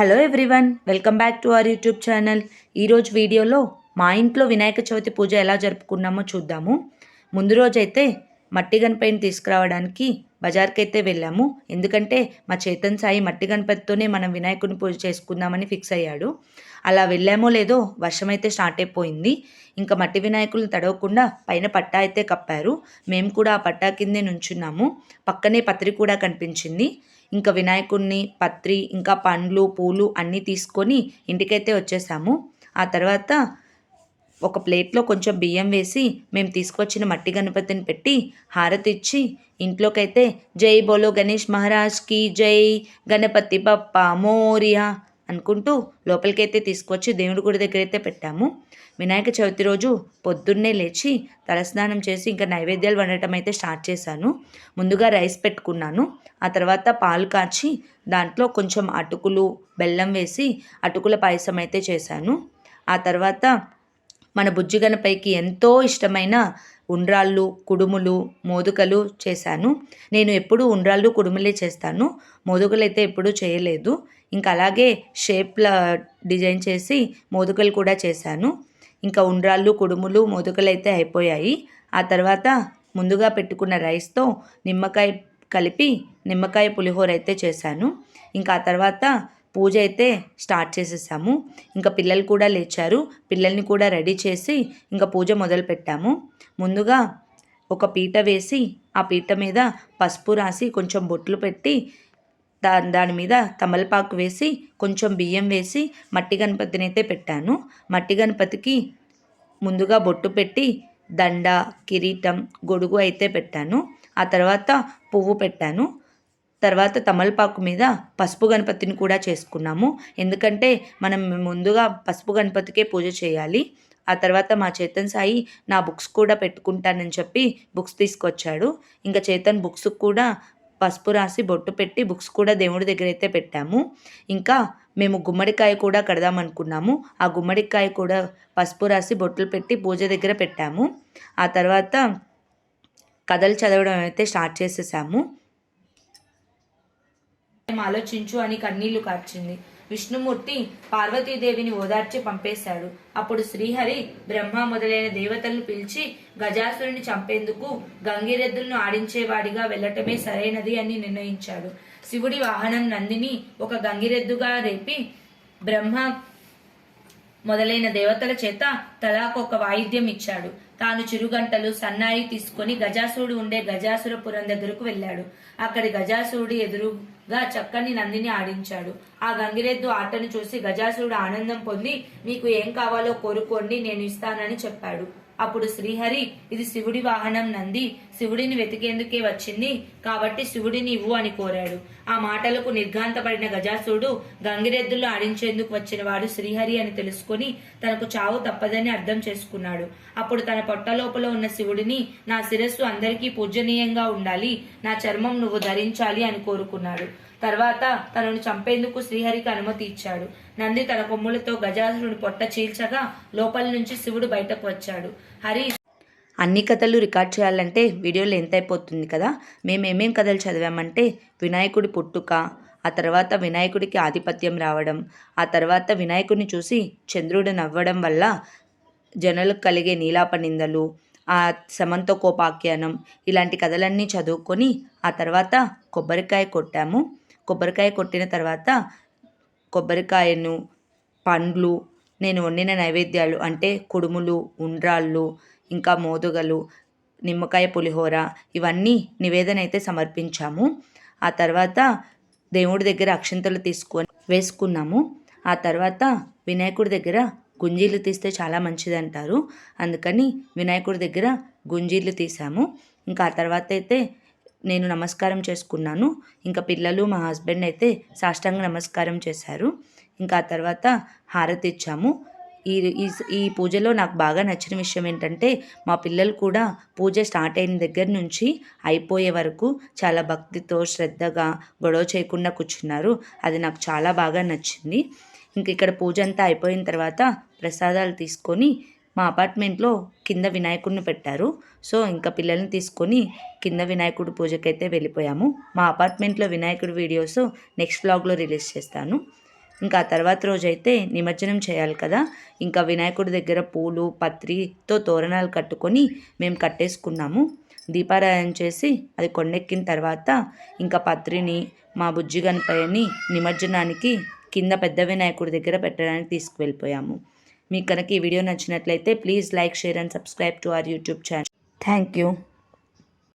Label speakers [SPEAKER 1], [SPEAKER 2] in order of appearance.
[SPEAKER 1] Hello everyone welcome back to our YouTube channel ఈరోజు వీడియోలో మా ఇంట్లో వినాయక చవితి పూజ ఎలా జరుపుకున్నామో చూద్దాము. ముందు రోజైతే మట్టి గణపతిని తీసుకురావడానికి బజార్కి అయితే వెళ్ళాము. ఎందుకంటే మా చేతన్ సాయి మట్టి గణపతితోనే మనం వినాయకుని పూజ చేసుకుందామని ఫిక్స్ అయ్యాడు. అలా వెళ్ళామో లేదో వర్షం అయితే స్టార్ట్ అయిపోయింది. ఇంకా మట్టి వినాయకులను తడవకుండా పైన పట్టా అయితే కప్పారు. మేము కూడా ఆ పట్టా కిందే నుంచున్నాము. పక్కనే పత్రి కూడా కనిపించింది. ఇంకా వినాయకుడిని పత్రి ఇంకా పండ్లు పూలు అన్నీ తీసుకొని ఇంటికైతే వచ్చేసాము. ఆ తర్వాత ఒక ప్లేట్లో కొంచెం బియ్యం వేసి మేము తీసుకొచ్చిన మట్టి గణపతిని పెట్టి హారతి ఇచ్చి ఇంట్లోకైతే జై బోలో గణేష్ మహారాజ్కి జై గణపతి బప్ప మోరియా అనుకుంటూ లోపలికైతే తీసుకొచ్చి దేవుడి గుడి దగ్గర అయితే పెట్టాము. వినాయక చవితి రోజు పొద్దున్నే లేచి తలస్నానం చేసి ఇంకా నైవేద్యాలు వండటం అయితే స్టార్ట్ చేశాను. ముందుగా రైస్ పెట్టుకున్నాను. ఆ తర్వాత పాలు కాచి దాంట్లో కొంచెం అటుకులు బెల్లం వేసి అటుకుల పాయసం అయితే చేశాను. ఆ తర్వాత మన బుజ్జిగనపైకి ఎంతో ఇష్టమైన ఉండ్రాళ్ళు కుడుములు మోదుకలు చేశాను. నేను ఎప్పుడు ఉండ్రాళ్ళు కుడుములే చేస్తాను. మోదుకలు అయితే ఎప్పుడూ చేయలేదు. ఇంకా అలాగే షేప్ల డిజైన్ చేసి మోదుకలు కూడా చేశాను. ఇంకా ఉండ్రాళ్ళు కుడుములు మోదుకలు అయితే అయిపోయాయి. ఆ తర్వాత ముందుగా పెట్టుకున్న రైస్తో నిమ్మకాయ కలిపి నిమ్మకాయ పులిహోర అయితే చేశాను. ఇంకా ఆ తర్వాత పూజ అయితే స్టార్ట్ చేసేసాము. ఇంకా పిల్లలు కూడా లేచారు. పిల్లల్ని కూడా రెడీ చేసి ఇంకా పూజ మొదలు పెట్టాము. ముందుగా ఒక పీట వేసి ఆ పీట మీద పసుపు రాసి కొంచెం బొట్లు పెట్టి దా దాని మీద తమలపాకు వేసి కొంచెం బియ్యం వేసి మట్టి గణపతిని అయితే పెట్టాను. మట్టి గణపతికి ముందుగా బొట్టు పెట్టి దండ కిరీటం గొడుగు అయితే పెట్టాను. ఆ తర్వాత పువ్వు పెట్టాను. తర్వాత తమలపాకు మీద పసుపు గణపతిని కూడా చేసుకున్నాము. ఎందుకంటే మనం ముందుగా పసుపు గణపతికే పూజ చేయాలి. ఆ తర్వాత మా చేతన్ సాయి నా బుక్స్ కూడా పెట్టుకుంటానని చెప్పి బుక్స్ తీసుకొచ్చాడు. ఇంకా చేతన్ బుక్స్ కూడా పసుపు రాసి బొట్టు పెట్టి బుక్స్ కూడా దేవుడి దగ్గర అయితే పెట్టాము. ఇంకా మేము గుమ్మడికాయ కూడా కడదాం అనుకున్నాము. ఆ గుమ్మడికాయ కూడా పసుపు రాసి బొట్లు పెట్టి పూజ దగ్గర పెట్టాము. ఆ తర్వాత కథలు చదవడం అయితే స్టార్ట్ చేసేసాము. ఆలోచించు అని కన్నీళ్ళు కార్చింది. విష్ణుమూర్తి పార్వతీదేవిని ఓదార్చి పంపేశాడు. అప్పుడు శ్రీహరి బ్రహ్మ మొదలైన దేవతలను పిలిచి గజాసురుని చంపేందుకు గంగిరెద్దులను ఆడించేవాడిగా వెళ్ళటమే సరైనది అని నిర్ణయించాడు. శివుడి వాహనం నందిని ఒక గంగిరెద్దుగా రేపి బ్రహ్మ మొదలైన దేవతల చేత తలాకొక వాయిద్యం ఇచ్చాడు. తాను చిరుగంటలు సన్నాయి తీసుకుని గజాసురుడు ఉండే గజాసురపురం దగ్గరకు వెళ్ళాడు. అక్కడి గజాసురుడి ఎదురుగా చక్కని నందిని ఆడించాడు. ఆ గంగిరెద్దు ఆటను చూసి గజాసురుడు ఆనందం పొంది మీకు ఏం కావాలో కోరుకోండి నేను ఇస్తానని చెప్పాడు. అప్పుడు శ్రీహరి ఇది శివుడి వాహనం నంది శివుడిని వెతికేందుకే వచ్చింది కాబట్టి శివుడిని ఇవ్వు అని కోరాడు. ఆ మాటలకు నిర్ఘాంతపడిన గజాసుడు గంగిరెద్దులు ఆడించేందుకు వచ్చిన వాడు శ్రీహరి అని తెలుసుకుని తనకు చావు తప్పదని అర్థం చేసుకున్నాడు. అప్పుడు తన పొట్టలోపల ఉన్న శివుడిని నా శిరస్సు అందరికీ పూజనీయంగా ఉండాలి నా చర్మం నువ్వు ధరించాలి అని కోరుకున్నాడు. తర్వాత తనను చంపేందుకు శ్రీహరికి అనుమతి ఇచ్చాడు. నంది తన కొమ్ములతో గజాసురుని పొట్ట చీల్చగా లోపల నుంచి శివుడు బయటకు వచ్చాడు. హరి అన్ని కథలు రికార్డ్ చేయాలంటే వీడియోలు ఎంత అయిపోతుంది కదా? మేము ఏమేం కథలు చదివామంటే వినాయకుడి పుట్టుక ఆ తర్వాత వినాయకుడికి ఆధిపత్యం రావడం ఆ తర్వాత వినాయకుడిని చూసి చంద్రుడు నవ్వడం వల్ల జనులకు కలిగే నీలాప నిందలు ఆ సమంత కోపాఖ్యానం ఇలాంటి కథలన్నీ చదువుకొని ఆ తర్వాత కొబ్బరికాయ కొట్టాము. కొబ్బరికాయ కొట్టిన తర్వాత కొబ్బరికాయను పండ్లు నేను వండిన నైవేద్యాలు అంటే కుడుములు ఉండ్రాళ్ళు ఇంకా మోదుగలు నిమ్మకాయ పులిహోర ఇవన్నీ నివేదన అయితే సమర్పించాము. ఆ తర్వాత దేవుడి దగ్గర అక్షంతలు తీసుకొని వేసుకున్నాము. ఆ తర్వాత వినాయకుడి దగ్గర గుంజీలు తీస్తే చాలా మంచిది అంటారు అందుకని వినాయకుడి దగ్గర గుంజీలు తీసాము. ఇంకా ఆ తర్వాత అయితే నేను నమస్కారం చేసుకున్నాను. ఇంకా పిల్లలు మా హస్బెండ్ అయితే సాష్టాంగ నమస్కారం చేశారు. ఇంకా ఆ తర్వాత హారతి ఇచ్చాము. ఈ ఈ పూజలో నాకు బాగా నచ్చిన విషయం ఏంటంటే మా పిల్లలు కూడా పూజ స్టార్ట్ అయిన దగ్గర నుంచి అయిపోయే వరకు చాలా భక్తితో శ్రద్ధగా గొడవ చేయకుండా కూర్చున్నారు. అది నాకు చాలా బాగా నచ్చింది. ఇంక ఇక్కడ పూజ అంతా అయిపోయిన తర్వాత ప్రసాదాలు తీసుకొని మా అపార్ట్మెంట్లో కింద వినాయకుడిని పెట్టారు. సో ఇంకా పిల్లల్ని తీసుకొని కింద వినాయకుడు పూజకైతే వెళ్ళిపోయాము. మా అపార్ట్మెంట్లో వినాయకుడి వీడియోస్ నెక్స్ట్ బ్లాగ్లో రిలీజ్ చేస్తాను. ఇంకా ఆ తర్వాత రోజు అయితే నిమజ్జనం చేయాలి కదా. ఇంకా వినాయకుడి దగ్గర పూలు పత్రితో తోరణాలు కట్టుకొని మేము కట్టేసుకున్నాము. దీపారాయణ చేసి అది కొండెక్కిన తర్వాత ఇంకా పత్రిని మా బుజ్జి గణపయ్యని నిమజ్జనానికి కింద పెద్ద వినాయకుడి దగ్గర పెట్టడానికి తీసుకువెళ్ళిపోయాము. మీకు కనుక ఈ వీడియో నచ్చినట్లయితే please like share and subscribe to our YouTube channel. Thank you.